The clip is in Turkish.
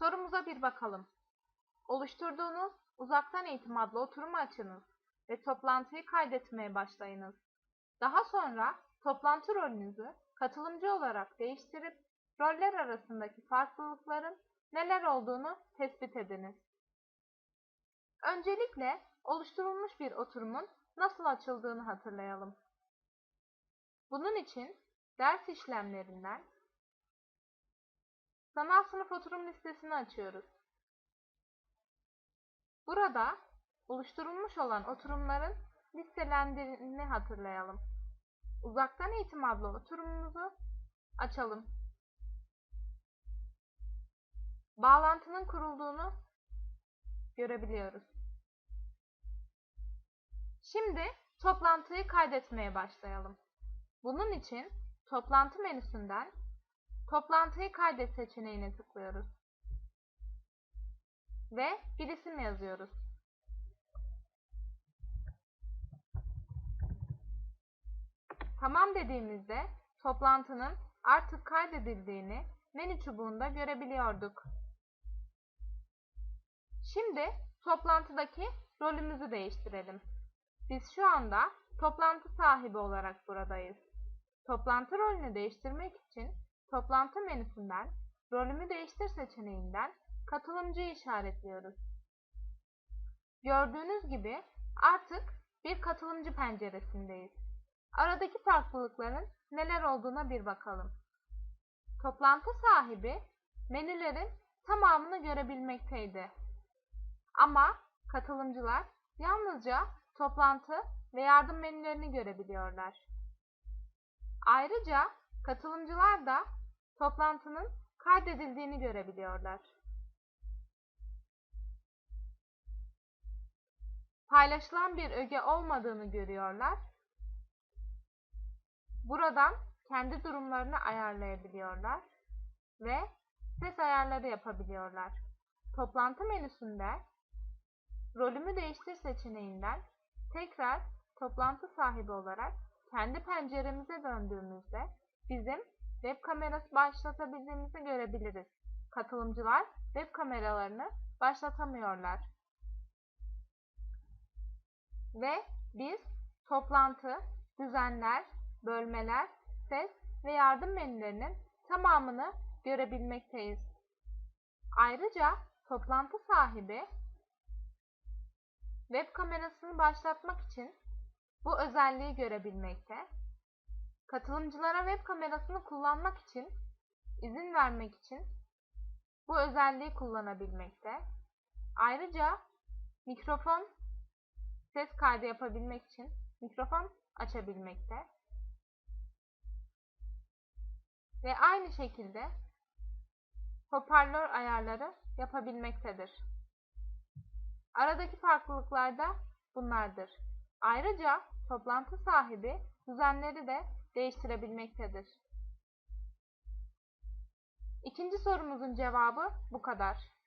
Sorumuza bir bakalım. Oluşturduğunuz uzaktan eğitim adlı oturumu açınız ve toplantıyı kaydetmeye başlayınız. Daha sonra toplantı rolünüzü katılımcı olarak değiştirip roller arasındaki farklılıkların neler olduğunu tespit ediniz. Öncelikle oluşturulmuş bir oturumun nasıl açıldığını hatırlayalım. Bunun için ders işlemlerinden sanal sınıf oturum listesini açıyoruz. Burada oluşturulmuş olan oturumların listelendiğini hatırlayalım. Uzaktan eğitim adlı oturumumuzu açalım. Bağlantının kurulduğunu görebiliyoruz. Şimdi toplantıyı kaydetmeye başlayalım. Bunun için toplantı menüsünden toplantıyı kaydet seçeneğine tıklıyoruz. Ve bir isim yazıyoruz. Tamam dediğimizde toplantının artık kaydedildiğini menü çubuğunda görebiliyorduk. Şimdi toplantıdaki rolümüzü değiştirelim. Biz şu anda toplantı sahibi olarak buradayız. Toplantı rolünü değiştirmek için toplantı menüsünden rolümü değiştir seçeneğinden katılımcıyı işaretliyoruz. Gördüğünüz gibi artık bir katılımcı penceresindeyiz. Aradaki farklılıkların neler olduğuna bir bakalım. Toplantı sahibi menülerin tamamını görebilmekteydi. Ama katılımcılar yalnızca toplantı ve yardım menülerini görebiliyorlar. Ayrıca katılımcılar da toplantının kaydedildiğini görebiliyorlar. Paylaşılan bir öge olmadığını görüyorlar. Buradan kendi durumlarını ayarlayabiliyorlar ve ses ayarları yapabiliyorlar. Toplantı menüsünde rolümü değiştir seçeneğinden tekrar toplantı sahibi olarak kendi penceremize döndüğümüzde bizim web kamerası başlatabildiğimizi görebiliriz. Katılımcılar web kameralarını başlatamıyorlar. Ve biz toplantı, düzenler, bölmeler, ses ve yardım menülerinin tamamını görebilmekteyiz. Ayrıca toplantı sahibi web kamerasını başlatmak için bu özelliği görebilmekte, katılımcılara web kamerasını kullanmak için, izin vermek için bu özelliği kullanabilmekte. Ayrıca mikrofon ses kaydı yapabilmek için mikrofon açabilmekte. Ve aynı şekilde hoparlör ayarları yapabilmektedir. Aradaki farklılıklar da bunlardır. Ayrıca toplantı sahibi düzenleri de değiştirebilmektedir. İkinci sorumuzun cevabı bu kadar.